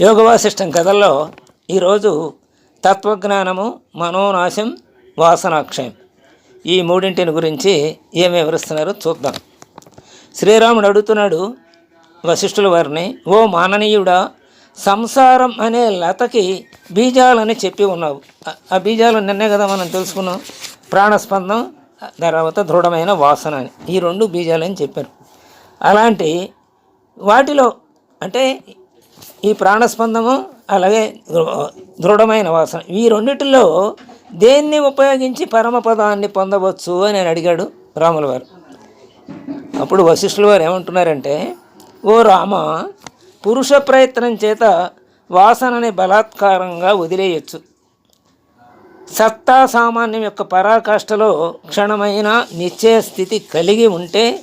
యోగ వాసిష్టం కథల్లో ఈరోజు తత్వజ్ఞానము మనోనాశం వాసనాక్షయం. ఈ మూడింటిని గురించి ఏమి వివరిస్తున్నారో చూద్దాం. శ్రీరాముడు అడుగుతున్నాడు వశిష్ఠుల వారిని ఓ మాననీయుడా సంసారం అనే లతకి బీజాలని చెప్పి ఉన్నావు. ఆ- ఆ బీజాలు నిన్నే కదా మనం తెలుసుకున్నాం. ప్రాణస్పందం తర్వాత దృఢమైన వాసన అని. ఈ రెండు బీజాలని చెప్పారు. అలాంటి వాటిలో అంటే ఈ ప్రాణస్పందము అలాగే దృ- దృఢమైన వాసన. ఈ రెండిటిలో దేన్ని ఉపయోగించి పరమపదాన్ని పొందవచ్చు అని అడిగాడు రాముల వారు. అప్పుడు వశిష్ఠుల వారు ఏమంటున్నారంటే ఓ రామ పురుష ప్రయత్నం చేత వాసనని బలాత్కారంగా వదిలేయచ్చు. సత్తా సామాన్యం యొక్క పరాకాష్ఠలో క్షణమైన నిశ్చయ స్థితి కలిగి ఉంటే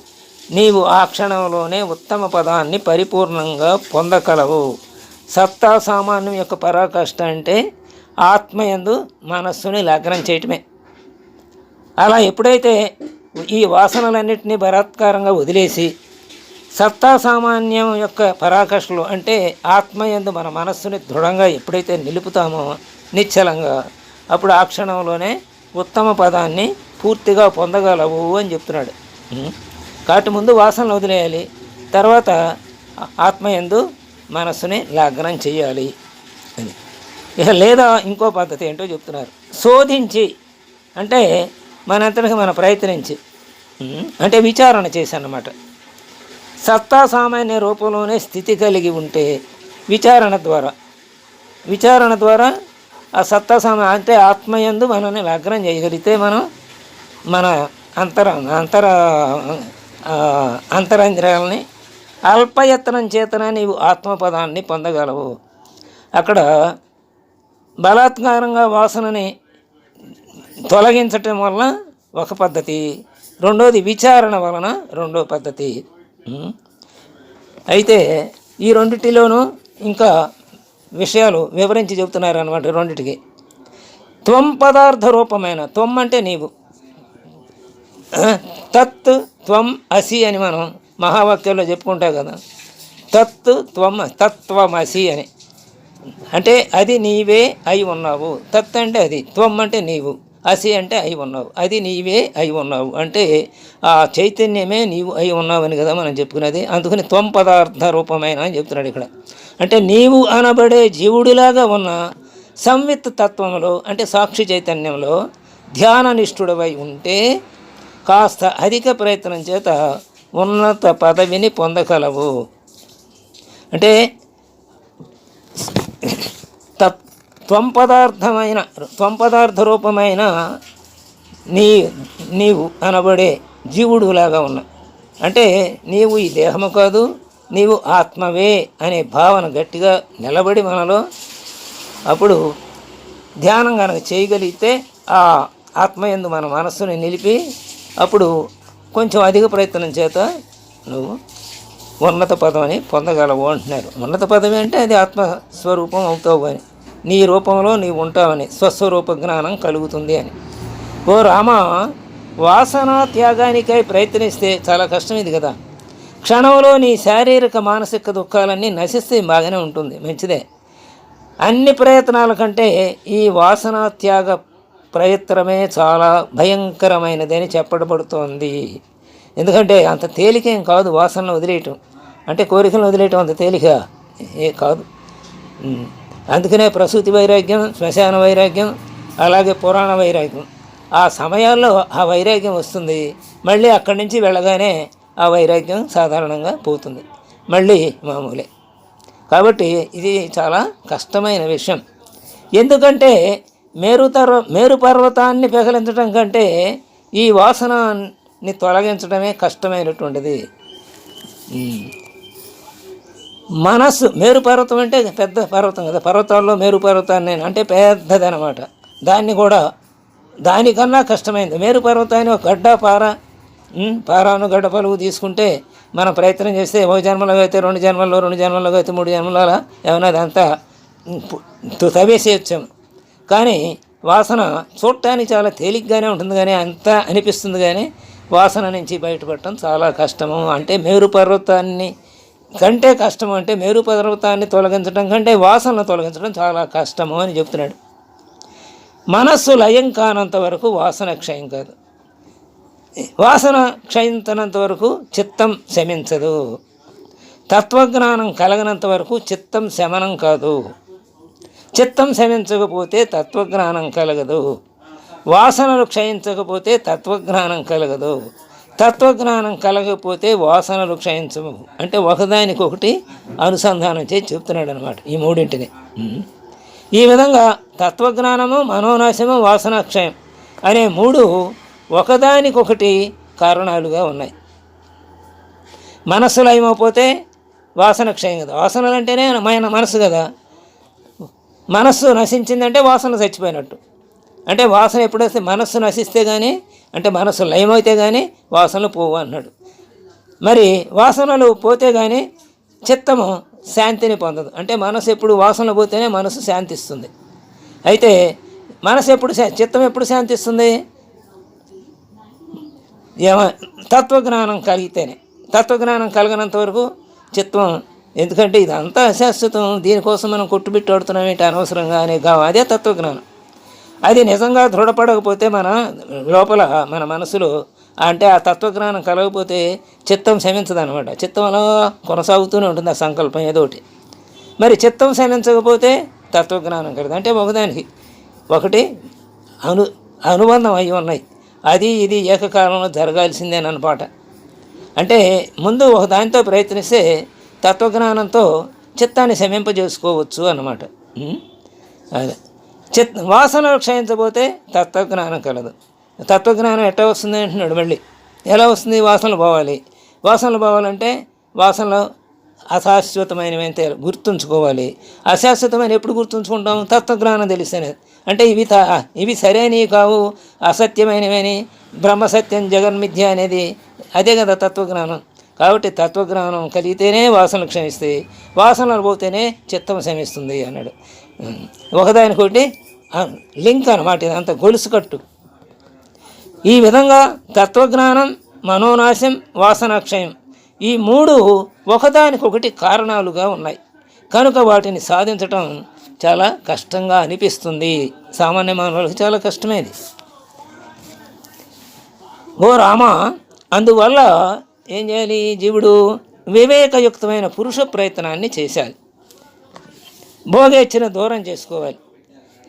నీవు ఆ క్షణంలోనే ఉత్తమ పదాన్ని పరిపూర్ణంగా పొందగలవు. సత్తా సామాన్యం యొక్క పరాకాష్ట అంటే ఆత్మయందు మనస్సుని లగ్నం చేయటమే. అలా ఎప్పుడైతే ఈ వాసనలన్నింటినీ బలాత్కారంగా వదిలేసి సత్తా సామాన్యం యొక్క పరాకాష్ఠలు అంటే ఆత్మయందు మన మనస్సుని దృఢంగా ఎప్పుడైతే నిలుపుతామో నిశ్చలంగా అప్పుడు ఆ క్షణంలోనే ఉత్తమ పదాన్ని పూర్తిగా పొందగలవు అని చెప్తున్నాడు. ఉం. కాబట్టి ముందు వాసనలు వదిలేయాలి. తర్వాత ఆత్మయందు మనస్సుని లగ్నం చేయాలి అని. ఇక లేదా ఇంకో పద్ధతి ఏంటో చెప్తున్నారు. శోధించి అంటే మనంతటికి మనం ప్రయత్నించి అంటే విచారణ చేసి అన్నమాట సత్తా సామాన్య రూపంలోనే స్థితి కలిగి ఉంటే విచారణ ద్వారా విచారణ ద్వారా ఆ సత్తా సామా అంటే ఆత్మయందు మనల్ని లగ్నం చేయగలిగితే మనం మన అంతర అంతర ఆ, అంతరంధ్రాలని అల్పయత్నం చేతన నీవు ఆత్మపదాన్ని పొందగలవు. అక్కడ బలాత్కారంగా వాసనని తొలగించటం వలన ఒక పద్ధతి. రెండోది విచారణ వలన రెండో పద్ధతి. అయితే ఈ రెండిటిలోనూ ఇంకా విషయాలు వివరించి చెబుతున్నారు అనమాట రెండిటికి. త్వం పదార్థ రూపమైన త్వం అంటే నీవు. తత్ త్వం అసి అని మనం మహావాక్యంలో చెప్పుకుంటావు కదా. తత్ త్వమ తత్వమసి అని. అంటే అది నీవే అయి ఉన్నావు. తత్ అంటే అది త్వం అంటే నీవు. అసి అంటే అయి ఉన్నావు. అది నీవే అయి ఉన్నావు. అంటే ఆ చైతన్యమే నీవు అయి ఉన్నావని కదా మనం చెప్పుకునేది అందుకని త్వం పదార్థ రూపమైన అని చెప్తున్నాడు ఇక్కడ. అంటే నీవు అనబడే జీవుడిలాగా ఉన్న సంవిత్ తత్వంలో అంటే సాక్షి చైతన్యంలో ధ్యాన నిష్ఠుడవై ఉంటే కాస్త అధిక ప్రయత్నం చేత ఉన్నత పదవిని పొందగలవు. అంటే తత్ త్వం పదార్థమైన త్వం పదార్థ రూపమైన నీ నీవు అనబడే జీవుడులాగా ఉన్నా. అంటే నీవు ఈ దేహము కాదు నీవు ఆత్మవే అనే భావన గట్టిగా నిలబడి మనలో అప్పుడు ధ్యానం కనుక చేయగలిగితే ఆ ఆత్మయందు మన మనస్సుని నిలిపి అప్పుడు కొంచెం అధిక ప్రయత్నం చేత నువ్వు ఉన్నత పదవిని పొందగలవు అంటున్నారు. ఉన్నత పదవి అంటే అది ఆత్మస్వరూపం అవుతావు అని. నీ రూపంలో నీవు ఉంటావని స్వస్వరూప జ్ఞానం కలుగుతుంది అని. ఓ రామ వాసన త్యాగానికై ప్రయత్నిస్తే చాలా కష్టం ఇది కదా. క్షణంలో నీ శారీరక మానసిక దుఃఖాలన్నీ నశిస్తే బాగానే ఉంటుంది. మంచిదే. అన్ని ప్రయత్నాల కంటే ఈ వాసన త్యాగ ప్రయత్నమే చాలా భయంకరమైనదని చెప్పబడుతోంది. ఎందుకంటే అంత తేలికేం కాదు వాసనలు వదిలేయటం. అంటే కోరికలను వదిలేయటం అంత తేలిక ఏ కాదు. అందుకనే ప్రసూతి వైరాగ్యం శ్మశాన వైరాగ్యం అలాగే పురాణ వైరాగ్యం. ఆ సమయాల్లో ఆ వైరాగ్యం వస్తుంది. మళ్ళీ అక్కడి నుంచి వెళ్ళగానే ఆ వైరాగ్యం సాధారణంగా పోతుంది. మళ్ళీ మామూలే. కాబట్టి ఇది చాలా కష్టమైన విషయం. ఎందుకంటే మేరుతర మేరు పర్వతాన్ని పెగలించడం కంటే ఈ వాసనని తొలగించడమే కష్టమైనటువంటిది. మనస్సు మేరు పర్వతం అంటే పెద్ద పర్వతం కదా. పర్వతాల్లో మేరు పర్వతాన్ని అంటే పెద్దది అనమాట దాన్ని కూడా దానికన్నా కష్టమైంది. మేరు పర్వతాన్ని ఒక గడ్డ పార పారాను గడ్డ పలువు తీసుకుంటే మనం ప్రయత్నం చేస్తే ఓ జన్మలో అయితే రెండు జన్మల్లో రెండు జన్మల్లో అయితే మూడు జన్మలలో ఏమైనా అదంతా ఉమ్, తవ్వేసేయచ్చాము కానీ వాసన చూడటానికి చాలా తేలిగ్గానే ఉంటుంది కానీ అంత అనిపిస్తుంది కానీ వాసన నుంచి బయటపడటం చాలా కష్టము. అంటే మేరు పర్వతాన్ని కంటే కష్టం అంటే మేరు పర్వతాన్ని తొలగించడం కంటే వాసనను తొలగించడం చాలా కష్టము అని చెప్తున్నాడు. మనస్సు లయం కానంత వరకు వాసన క్షయం కాదు. వాసన క్షయించనంత వరకు చిత్తం శమించదు. తత్వజ్ఞానం కలగనంత వరకు చిత్తం శమనం కాదు. చిత్తం శమించకపోతే తత్వజ్ఞానం కలగదు. వాసనలు క్షయించకపోతే తత్వజ్ఞానం కలగదు. తత్వజ్ఞానం కలగకపోతే వాసనలు క్షయించవు. అంటే ఒకదానికొకటి అనుసంధానం చేసి చెప్తున్నాడు అనమాట ఈ మూడింటిని. ఈ విధంగా తత్వజ్ఞానము మనోనాశము వాసనాక్షయం అనే మూడు ఒకదానికొకటి కారణాలుగా ఉన్నాయి. మనస్సులో ఏమైపోతే వాసన క్షయం కదా. వాసనలు అంటేనే మన మనసు కదా. మనస్సు నశించిందంటే వాసన చచ్చిపోయినట్టు. అంటే వాసన ఎప్పుడైతే మనస్సు నశిస్తే కానీ అంటే మనస్సు లయమైతే కానీ వాసనలు పోవు అన్నాడు. మరి వాసనలు పోతే కానీ చిత్తము శాంతిని పొందదు. అంటే మనసు ఎప్పుడు వాసనలు పోతేనే మనసు శాంతిస్తుంది. అయితే మనసు ఎప్పుడు శా- చిత్తం ఎప్పుడు శాంతిస్తుంది? ఏమ తత్వజ్ఞానం కలిగితేనే. తత్వజ్ఞానం కలిగినంత వరకు చిత్తం ఎందుకంటే ఇదంతా అశాశ్వతం. దీనికోసం మనం కొట్టుబెట్టాడుతున్నాం ఏంటి అనవసరంగా అనే గా అదే తత్వజ్ఞానం. అది నిజంగా దృఢపడకపోతే మన లోపల మన మనసులో అంటే ఆ తత్వజ్ఞానం కలగకపోతే చిత్తం శమించదనమాట చిత్తం అలా కొనసాగుతూనే ఉంటుంది ఆ సంకల్పం ఏదోటి మరి చిత్తం శమించకపోతే తత్వజ్ఞానం కలదు. అంటే ఒకదానికి ఒకటి అను అనుబంధం అయి ఉన్నాయి. అది ఇది ఏకకాలంలో జరగాల్సిందేనమాట అంటే ముందు ఒక దానితో ప్రయత్నిస్తే తత్వజ్ఞానంతో చిత్తాన్ని శమింపజేసుకోవచ్చు అన్నమాట. అదే. చిత్ వాసనలు క్షయించబోతే తత్వజ్ఞానం కలదు. తత్వజ్ఞానం ఎట్లా వస్తుంది అంటున్నాడు మళ్ళీ. ఎలా వస్తుంది? వాసనలు పోవాలి. వాసనలు పోవాలంటే వాసనలు అశాశ్వతమైనవి అంటే గుర్తుంచుకోవాలి. అశాశ్వతమైన ఎప్పుడు గుర్తుంచుకుంటాం? తత్వజ్ఞానం తెలిస్తేనే. అంటే ఇవి తా ఇవి సరైనవి కావు అసత్యమైనవి అని బ్రహ్మసత్యం జగన్మిథ్య అనేది. అదే కదా తత్వజ్ఞానం. కాబట్టి తత్వజ్ఞానం కలిగితేనే వాసనలు క్షమిస్తాయి వాసనలు పోతేనే చిత్తం శమిస్తుంది అన్నాడు. ఒకదానికొకటి లింక్ అనమాట ఇదంతా గొలుసు కట్టు. ఈ విధంగా తత్వజ్ఞానం మనోనాశం వాసనాక్షయం ఈ మూడు ఒకదానికొకటి కారణాలుగా ఉన్నాయి. కనుక వాటిని సాధించటం చాలా కష్టంగా అనిపిస్తుంది. సామాన్య మానవులకు చాలా కష్టమేది. ఓ రామ అందువల్ల ఏం చేయాలి? జీవుడు వివేకయుక్తమైన పురుష ప్రయత్నాన్ని చేశాలి భోగేచ్ఛను దూరం చేసుకోవాలి.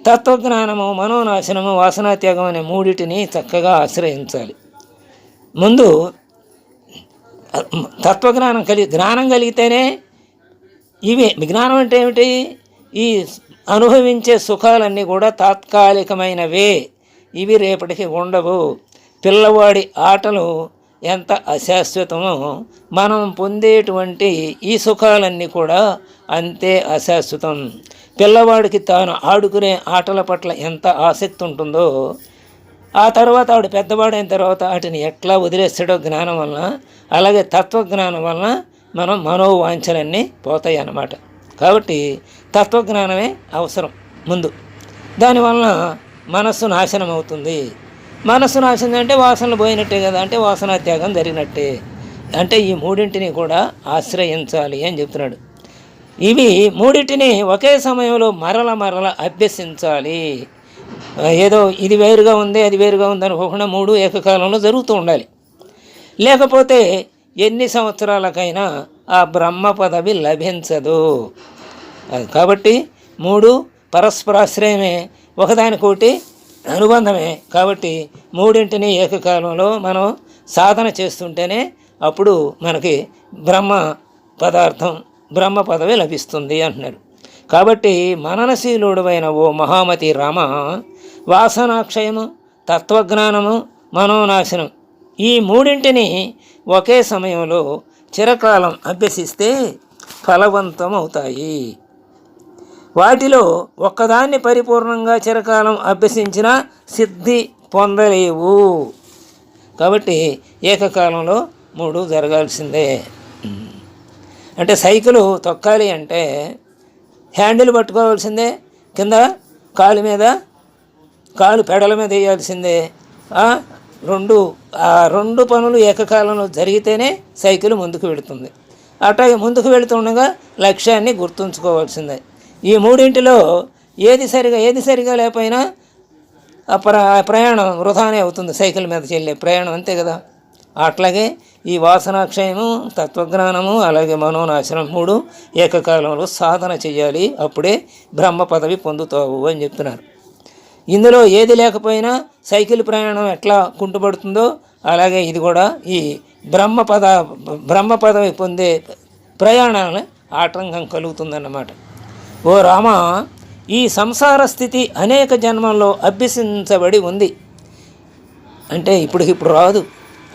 తత్వజ్ఞానము మనోనాశనము వాసనాత్యాగం అనే మూడిటిని చక్కగా ఆశ్రయించాలి. ముందు తత్వజ్ఞానం కలిగి జ్ఞానం కలిగితేనే ఇవి జ్ఞానం అంటే ఏమిటి? ఈ అనుభవించే సుఖాలన్నీ కూడా తాత్కాలికమైనవే. ఇవి రేపటికి ఉండవు. పిల్లవాడి ఆటలు ఎంత అశాశ్వతమో మనం పొందేటువంటి ఈ సుఖాలన్నీ కూడా అంతే అశాశ్వతం. పిల్లవాడికి తాను ఆడుకునే ఆటల పట్ల ఎంత ఆసక్తి ఉంటుందో ఆ తర్వాత ఆవిడ పెద్దవాడైన తర్వాత వాటిని ఎట్లా వదిలేస్తాడో జ్ఞానం వలన అలాగే తత్వజ్ఞానం వలన మనం మనోవాంఛలన్నీ పోతాయి అన్నమాట. కాబట్టి తత్వజ్ఞానమే అవసరం ముందు. దానివలన మనస్సు నాశనం అవుతుంది మనస్సు నాశనం అంటే వాసనలు పోయినట్టే కదా అంటే వాసనా త్యాగం జరిగినట్టే. అంటే ఈ మూడింటిని కూడా ఆశ్రయించాలి అని చెప్తున్నాడు. ఇవి మూడింటిని ఒకే సమయంలో మరల మరల అభ్యసించాలి. ఏదో ఇది వేరుగా ఉంది అది వేరుగా ఉంది అనుకోకుండా మూడు ఏకకాలంలో జరుగుతూ ఉండాలి. లేకపోతే ఎన్ని సంవత్సరాలకైనా ఆ బ్రహ్మ పదవి లభించదు. అది కాబట్టి మూడు పరస్పరాశ్రయమే. ఒకదానికోటి అనుబంధమే. కాబట్టి మూడింటిని ఏకకాలంలో మనం సాధన చేస్తుంటేనే అప్పుడు మనకి బ్రహ్మ పదార్థం బ్రహ్మ పదవి లభిస్తుంది అంటున్నారు కాబట్టి మననశీలుడైన ఓ మహామతి రామ వాసనాక్షయము తత్వజ్ఞానము మనోనాశనం ఈ మూడింటిని ఒకే సమయంలో చిరకాలం అభ్యసిస్తే ఫలవంతం అవుతాయి వాటిలో ఒక్కదాన్ని పరిపూర్ణంగా చిరకాలం అభ్యసించిన సిద్ధి పొందలేవు. కాబట్టి ఏకకాలంలో మూడు జరగాల్సిందే. అంటే సైకిల్ తొక్కాలి అంటే హ్యాండిల్ పట్టుకోవాల్సిందే కింద కాలు మీద కాలు పెడల మీద వేయాల్సిందే. రెండు ఆ రెండు పనులు ఏకకాలంలో జరిగితేనే సైకిల్ ముందుకు వెళుతుంది. అట్లాగే ముందుకు వెళుతుండగా లక్ష్యాన్ని గుర్తుంచుకోవాల్సిందే. ఈ మూడింటిలో ఏది సరిగా ఏది సరిగా లేకపోయినా ప్ర ప్రయాణం వృధానే అవుతుంది సైకిల్ మీద చెల్లే ప్రయాణం అంతే కదా. అట్లాగే ఈ వాసనాక్షయము తత్వజ్ఞానము అలాగే మనోనాశనం మూడు ఏకకాలంలో సాధన చేయాలి అప్పుడే బ్రహ్మ పదవి పొందుతావు అని చెప్తున్నారు. ఇందులో ఏది లేకపోయినా సైకిల్ ప్రయాణం ఎట్లా కుంటుపడుతుందో అలాగే ఇది కూడా ఈ బ్రహ్మ పద బ్రహ్మ పదవి పొందే ప్రయాణాలను ఆటంకం కలుగుతుందన్నమాట. ఓ రామ ఈ సంసార స్థితి అనేక జన్మల్లో అభ్యసించబడి ఉంది. అంటే ఇప్పటికిప్పుడు రాదు.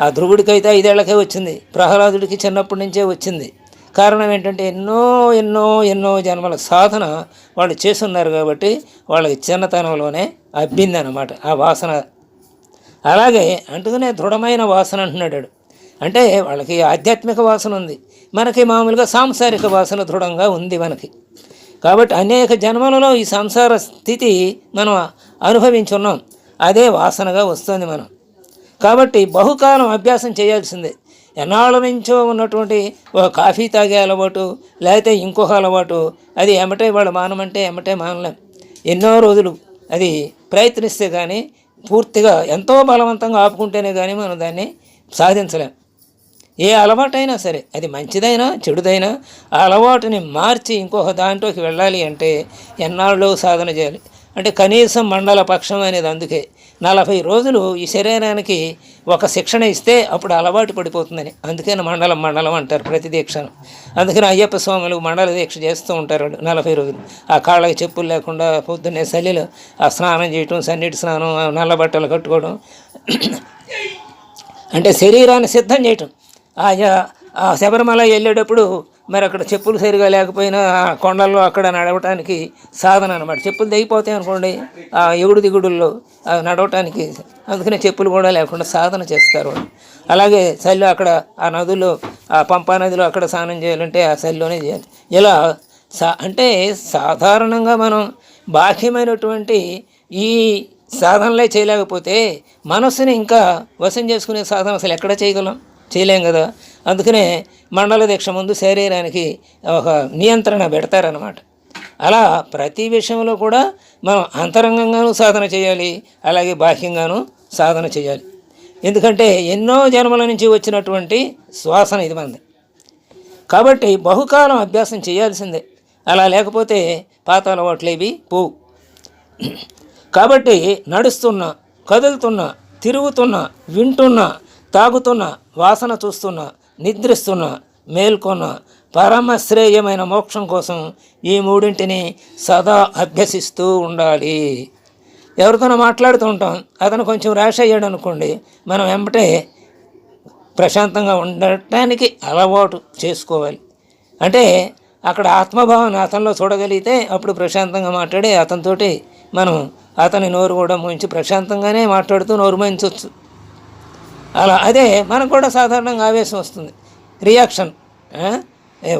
ఆ ధ్రువుడికైతే ఐదేళ్ళకే వచ్చింది. ప్రహ్లాదుడికి చిన్నప్పటి నుంచే వచ్చింది. కారణం ఏంటంటే ఎన్నో ఎన్నో ఎన్నో జన్మల సాధన వాళ్ళు చేస్తున్నారు కాబట్టి వాళ్ళకి చిన్నతనంలోనే అబ్బింది అనమాట ఆ వాసన. అలాగే అంటుకునే దృఢమైన వాసన అంటున్నాడు అంటే వాళ్ళకి ఆధ్యాత్మిక వాసన ఉంది. మనకి మామూలుగా సాంసారిక వాసన దృఢంగా ఉంది మనకి. కాబట్టి అనేక జన్మలలో ఈ సంసార స్థితి మనం అనుభవించున్నాం. అదే వాసనగా వస్తుంది మనం. కాబట్టి బహుకాలం అభ్యాసం చేయాల్సిందే. ఎన్నాళ్ళ నుంచో ఉన్నటువంటి ఒక కాఫీ తాగే అలవాటు లేకపోతే ఇంకొక అలవాటు అది ఎమటే వాళ్ళు మానమంటే ఎమటే మానలేం. ఎన్నో రోజులు అది ప్రయత్నిస్తే కానీ పూర్తిగా ఎంతో బలవంతంగా ఆపుకుంటేనే కానీ మనం దాన్ని సాధించలేం. ఏ అలవాటైనా సరే అది మంచిదైనా చెడుదైనా ఆ అలవాటుని మార్చి ఇంకొక దాంట్లోకి వెళ్ళాలి అంటే ఎన్నాళ్ళు సాధన చేయాలి. అంటే కనీసం మండల పక్షం అనేది అందుకే. నలభై రోజులు ఈ శరీరానికి ఒక శిక్షణ ఇస్తే అప్పుడు అలవాటు పడిపోతుందని. అందుకని మండలం మండలం అంటారు ప్రతి దీక్షను. అందుకని అయ్యప్ప స్వాములు మండల దీక్ష చేస్తూ ఉంటారు నలభై రోజులు. ఆ కాళ్ళకి చెప్పులు లేకుండా పొద్దున్నే చలిలో ఆ స్నానం చేయటం సన్నిటి స్నానం నల్ల బట్టలు కట్టుకోవడం. అంటే శరీరాన్ని సిద్ధం చేయటం. శబరిమల వెళ్ళేటప్పుడు మరి అక్కడ చెప్పులు సరిగా లేకపోయినా కొండల్లో అక్కడ నడవటానికి సాధన అనమాట చెప్పులు తెగిపోతాయి అనుకోండి ఆ ఎగుడు దిగుడుల్లో నడవటానికి అందుకనే చెప్పులు కూడా లేకుండా సాధన చేస్తారు. అలాగే చల్లు అక్కడ ఆ నదుల్లో ఆ పంపా నదిలో అక్కడ స్నానం చేయాలంటే ఆ చలిలోనే చేయాలి. ఇలా సా అంటే సాధారణంగా మనం బాహ్యమైనటువంటి ఈ సాధనలే చేయలేకపోతే మనస్సుని ఇంకా వశం చేసుకునే సాధన అసలు ఎక్కడ చేయగలం? చేయలేం కదా? అందుకనే మండల దీక్ష ముందు శరీరానికి ఒక నియంత్రణ పెడతారనమాట అలా ప్రతి విషయంలో కూడా మనం అంతరంగంగానూ సాధన చేయాలి అలాగే బాహ్యంగానూ సాధన చేయాలి. ఎందుకంటే ఎన్నో జన్మల నుంచి వచ్చినటువంటి శ్వాసన ఇది మంది కాబట్టి బహుకాలం అభ్యాసం చేయాల్సిందే. అలా లేకపోతే పాత అలవాట్లేవి పోవు. కాబట్టి నడుస్తున్నా కదులుతున్నా తిరుగుతున్నా వింటున్నా తాగుతున్నా వాసన చూస్తున్నా నిద్రిస్తున్నా మేల్కొన్న పరమశ్రేయమైన మోక్షం కోసం ఈ మూడింటిని సదా అభ్యసిస్తూ ఉండాలి. ఎవరితోనో మాట్లాడుతూ ఉంటాం. అతను కొంచెం ర్యాష్ అయ్యాడు అనుకోండి మనం వెంబటే ప్రశాంతంగా ఉండటానికి అలవాటు చేసుకోవాలి. అంటే అక్కడ ఆత్మభావం అతనిలో చూడగలిగితే అప్పుడు ప్రశాంతంగా మాట్లాడి అతనితోటి మనం అతని నోరు కూడా ముంచి ప్రశాంతంగానే మాట్లాడుతూ నోరు మూయించవచ్చు అలా. అదే మనకు కూడా సాధారణంగా ఆవేశం వస్తుంది. రియాక్షన్.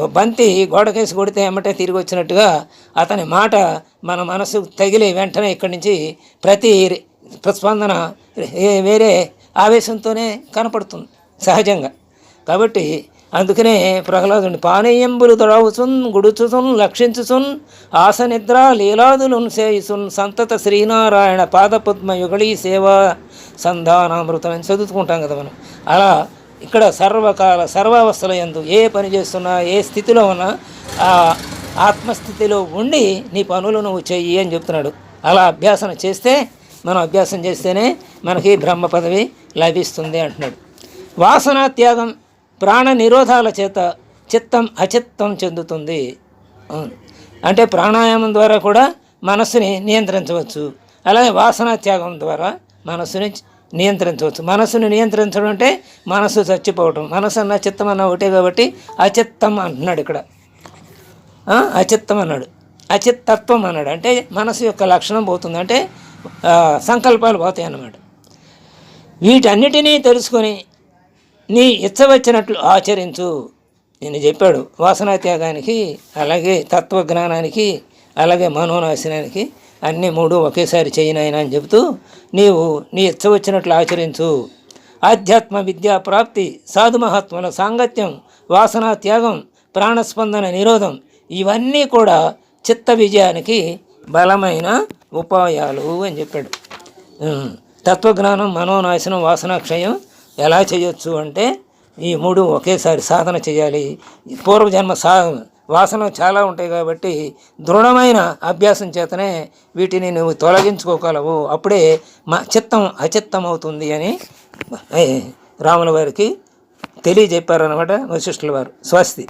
బంతి గోడకేసి కొడితే ఎమ్మటే తిరిగి వచ్చినట్టుగా అతని మాట మన మనసు తగిలి వెంటనే ఇక్కడి నుంచి ప్రతి రి- ప్రస్పందన వేరే ఆవేశంతోనే కనపడుతుంది సహజంగా. కాబట్టి అందుకనే ప్రహ్లాదుని పానీయంబులు తొడవుసున్ గుడుచుసున్ లక్షించుసున్ ఆసనిద్ర లీలాదులున్ సేయుచున్ సంతత శ్రీనారాయణ పాదపద్మ యుగళీ సేవా సంధానామృతం అని చదువుకుంటాం కదా మనం. అలా ఇక్కడ సర్వకాల సర్వావస్థల ఎందు ఏ పని చేస్తున్నా ఏ స్థితిలో ఉన్నా ఆ ఆత్మస్థితిలో ఉండి నీ పనులు నువ్వు చెయ్యి అని చెప్తున్నాడు. అలా అభ్యాసన చేస్తే మనం అభ్యాసం చేస్తేనే మనకి బ్రహ్మ పదవి లభిస్తుంది అంటున్నాడు. వాసనా త్యాగం ప్రాణ నిరోధాల చేత చిత్తం అచిత్తం చెందుతుంది. అవును. అంటే ప్రాణాయామం ద్వారా కూడా మనస్సుని నియంత్రించవచ్చు. అలాగే వాసనా త్యాగం ద్వారా మనస్సుని నియంత్రించవచ్చు. మనస్సును నియంత్రించడం అంటే మనస్సు చచ్చిపోవటం. మనసు అన్న చిత్తం అన్న ఒకటే కాబట్టి అచిత్తం అంటున్నాడు ఇక్కడ. అచిత్తం అన్నాడు. అచిత్తత్వం అన్నాడు. అంటే మనసు యొక్క లక్షణం పోతుంది. అంటే సంకల్పాలు పోతాయి అన్నమాట వీటన్నిటినీ తెలుసుకొని నీ ఇచ్చ వచ్చినట్లు ఆచరించు నేను చెప్పాడు. వాసనా త్యాగానికి అలాగే తత్వజ్ఞానానికి అలాగే మనోనాశనానికి అన్ని మూడు ఒకేసారి చేయనాయన అని చెబుతూ నీవు నీ ఇచ్చ వచ్చినట్లు ఆచరించు. ఆధ్యాత్మ విద్యా ప్రాప్తి సాధుమహాత్మల సాంగత్యం వాసనా త్యాగం ప్రాణస్పందన నిరోధం ఇవన్నీ కూడా చిత్త విజయానికి బలమైన ఉపాయాలు అని చెప్పాడు. తత్వజ్ఞానం మనోనాశనం వాసనాక్షయం ఎలా చేయొచ్చు అంటే ఈ మూడు ఒకేసారి సాధన చేయాలి. పూర్వజన్మ సా వాసనలు చాలా ఉంటాయి కాబట్టి దృఢమైన అభ్యాసం చేతనే వీటిని నువ్వు తొలగించుకోగలవు. అప్పుడే మా చిత్తం అచిత్తం అవుతుంది అని రాముల వారికి తెలియజెప్పారనమాట వశిష్ఠుల వారు. స్వస్తి.